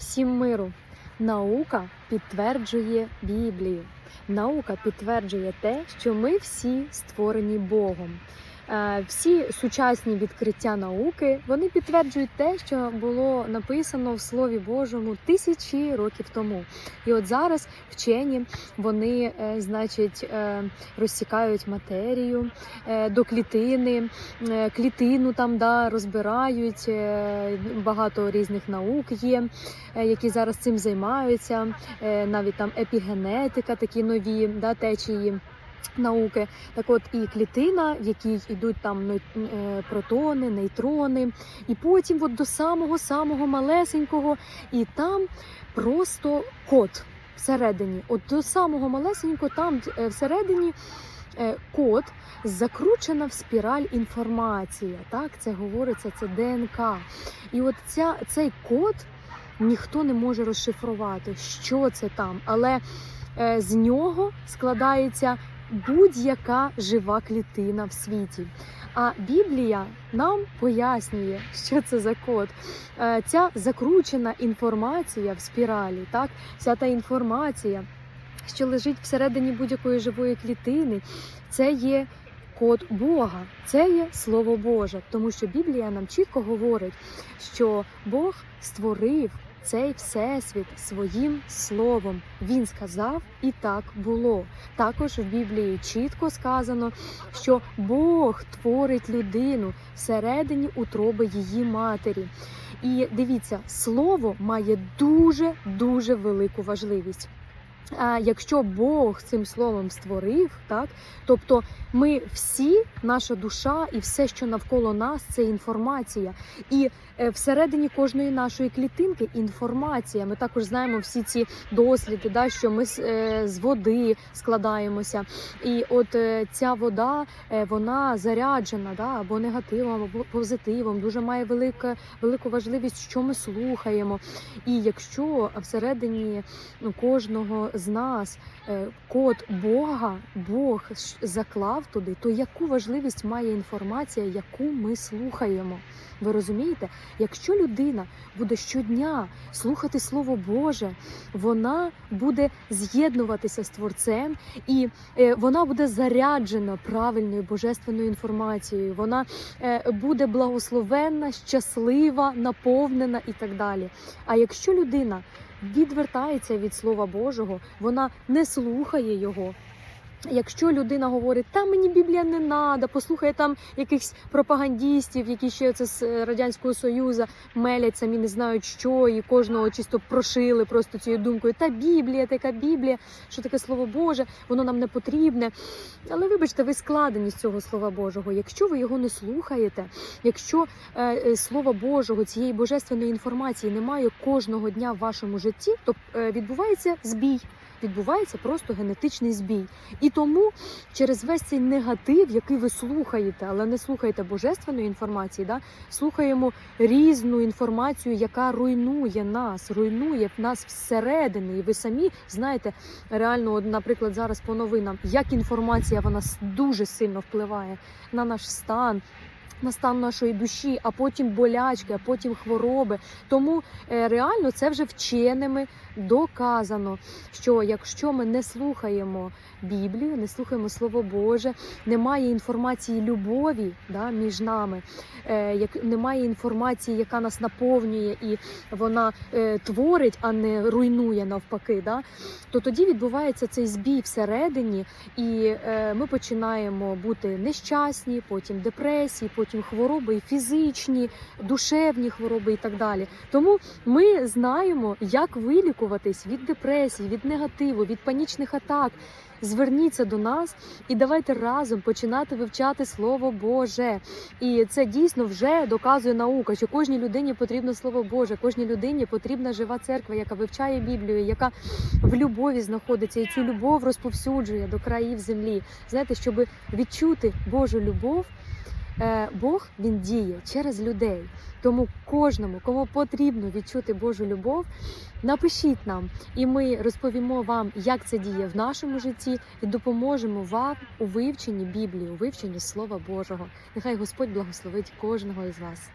Всім миру. Наука підтверджує Біблію. Наука підтверджує те, що ми всі створені Богом. Е, Всі сучасні відкриття науки вони підтверджують те, що було написано в Слові Божому тисячі років тому. І от зараз вчені вони, е, значить, е, розсікають матерію до клітини, клітину там да, розбирають. Багато різних наук є, які зараз цим займаються. Навіть там епігенетика, такі нові да, течії. Науки, так от і клітина, в якій йдуть там е, протони, нейтрони, і потім от до самого самого малесенького, і там просто код всередині. От до самого малесенького, там е, всередині е, код закручена в спіраль інформація. Так, це говориться, це ДНК. І от ця, цей код ніхто не може розшифрувати, що це там, але е, з нього складається будь-яка жива клітина в світі. А Біблія нам пояснює, що це за код. Е, Ця закручена інформація в спіралі, так, вся та інформація, що лежить всередині будь-якої живої клітини, це є код Бога, це є Слово Боже, тому що Біблія нам чітко говорить, що Бог створив цей всесвіт своїм словом. Він сказав, і так було. Також в Біблії чітко сказано, що Бог творить людину всередині утроби її матері. І дивіться, слово має дуже дуже велику важливість. Якщо Бог цим словом створив, так тобто ми всі, наша душа і все, що навколо нас, це інформація. І е, всередині кожної нашої клітинки інформація. Ми також знаємо всі ці досліди, да, що ми з, е, води складаємося. І от е, ця вода вона заряджена да, або негативом, або позитивом, дуже має велика, велику важливість, що ми слухаємо. І якщо всередині ну, кожного з нас е, код Бога, Бог заклав туди, то яку важливість має інформація, яку ми слухаємо? Ви розумієте? Якщо людина буде щодня слухати Слово Боже, вона буде з'єднуватися з Творцем, і е, вона буде заряджена правильною божественною інформацією. Вона е, буде благословенна, щаслива, наповнена і так далі. А якщо людина відвертається від Слова Божого, вона не слухає його. Якщо людина говорить, та мені Біблія не надо, послухай там якихось пропагандістів, які ще це з е, радянського союзу мелять самі не знають що, і кожного чисто прошили просто цією думкою. Та Біблія, така Біблія, що таке слово Боже, воно нам не потрібне. Але вибачте, ви складені з цього слова Божого. Якщо ви його не слухаєте, якщо е, е, слова Божого, цієї божественної інформації немає кожного дня в вашому житті, то е, відбувається збій. Відбувається просто генетичний збій. І тому через весь цей негатив, який ви слухаєте, але не слухаєте божественної інформації, да? слухаємо різну інформацію, яка руйнує нас, руйнує нас всередині. І ви самі знаєте, реально, наприклад, зараз по новинам, як інформація вона дуже сильно впливає на наш стан. На стан нашої душі, а потім болячки, а потім хвороби. Тому е, реально це вже вченими доказано, що якщо ми не слухаємо Біблію, не слухаємо Слово Боже, немає інформації любові да, між нами, е, як немає інформації, яка нас наповнює і вона е, творить, а не руйнує навпаки, да, то тоді відбувається цей збій всередині, і ми починаємо бути нещасні, потім депресії, потім хвороби і фізичні, душевні хвороби і так далі. Тому ми знаємо, як вилікуватись від депресії, від негативу, від панічних атак. Зверніться до нас і давайте разом починати вивчати Слово Боже. І це дійсно вже доказує наука, що кожній людині потрібно Слово Боже, кожній людині потрібна жива церква, яка вивчає Біблію, яка в любові знаходиться і цю любов розповсюджує до країв землі. Знаєте, щоб відчути Божу любов. Е, Бог він діє через людей. Тому кожному, кому потрібно відчути Божу любов, напишіть нам, і ми розповімо вам, як це діє в нашому житті, і допоможемо вам у вивченні Біблії, у вивченні Слова Божого. Нехай Господь благословить кожного із вас.